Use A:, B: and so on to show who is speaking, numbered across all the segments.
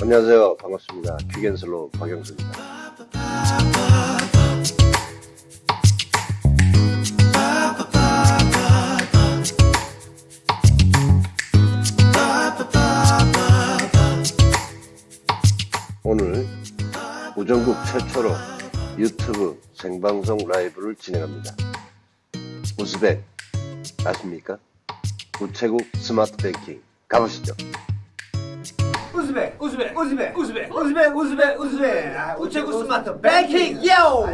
A: 안녕하세요. 반갑습니다. 퀴겐슬로 박영수입니다. 오늘 우정국 최초로 유튜브 생방송 라이브를 진행합니다. 우스벡 아십니까? 우체국 스마트 뱅킹 가보시죠.
B: 우즈벡, 우즈벡, 우즈벡, 우즈벡, 우즈벡, 우즈벡, 우즈벡. 아, 우체국 스마트 뱅킹 요.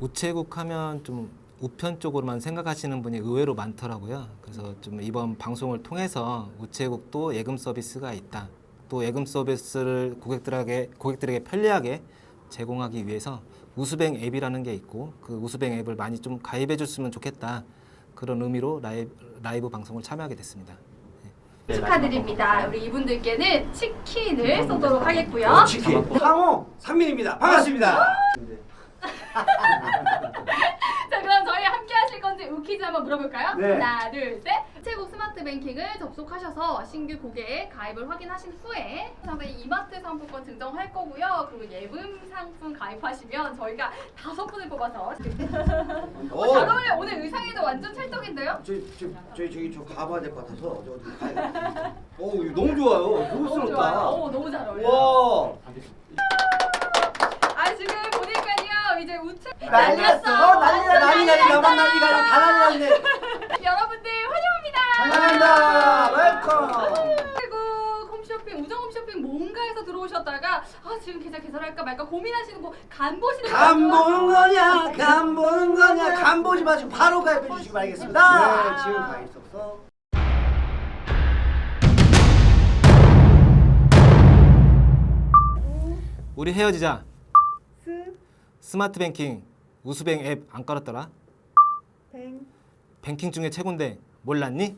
C: 우체국 하면 좀 우편 쪽으로만 생각하시는 분이 의외로 많더라고요. 그래서 좀 이번 방송을 통해서 우체국도 예금 서비스가 있다. 또 예금 서비스를 고객들에게 고객들에게 편리하게 제공하기 위해서 우수뱅 앱이라는 게 있고 그 우수뱅 앱을 많이 좀 가입해 줬으면 좋겠다. 그런 의미로 라이브, 라이브 방송을 참여하게 됐습니다.
D: 축하드립니다. 우리 이분들께는 치킨을 쏘도록 하겠고요.
B: 치킨. 상호 상민입니다. 반갑습니다.
D: 자, 그럼 저희 함께 하실 건지 우키즈 한번 물어볼까요?
B: 네.
D: 하나, 둘, 셋. 우체국 스마트 뱅킹을 접속하셔서 신규 고객 가입을 확인하신 후에 상당히 이마트 상품권 증정할 거고요. 그리고 예금 상품 가입하시면 저희가 다섯 분을 뽑아서 어, 잘 어울려. 오늘 의상에도 완전 찰떡인데요?
B: 저희 저, 저희 저기 저 가봐야 될 것 같아서 어디 가야 오 이거 너무 좋아요.
D: 너무 좋아요.
B: 고급스럽다.
D: 오, 너무 잘 어울려 요.
B: 와.
D: 아, 지금 보니까요. 이제 우체
B: 난리 났어. 난리 나 난리 난리 나만 난리가 아니라 다 났네.
D: 환영합니다.
B: 환영합니다. 웰컴.
D: 그리고 홈쇼핑, 우정 홈쇼핑 뭔가에서 들어오셨다가 아 지금 계좌 개설할까 말까 고민하시는 거 간 보시는 간거
B: 보는 거냐? 간 보는 거냐? 간 보지 마시고 바로 가입해 주시기 바라겠습니다.
D: 네, 지금
B: 가입 접속.
C: 우리 헤어지자. 스마트 뱅킹 우수뱅 앱 안 깔았더라? 뱅킹 중에 최고인데 몰랐니?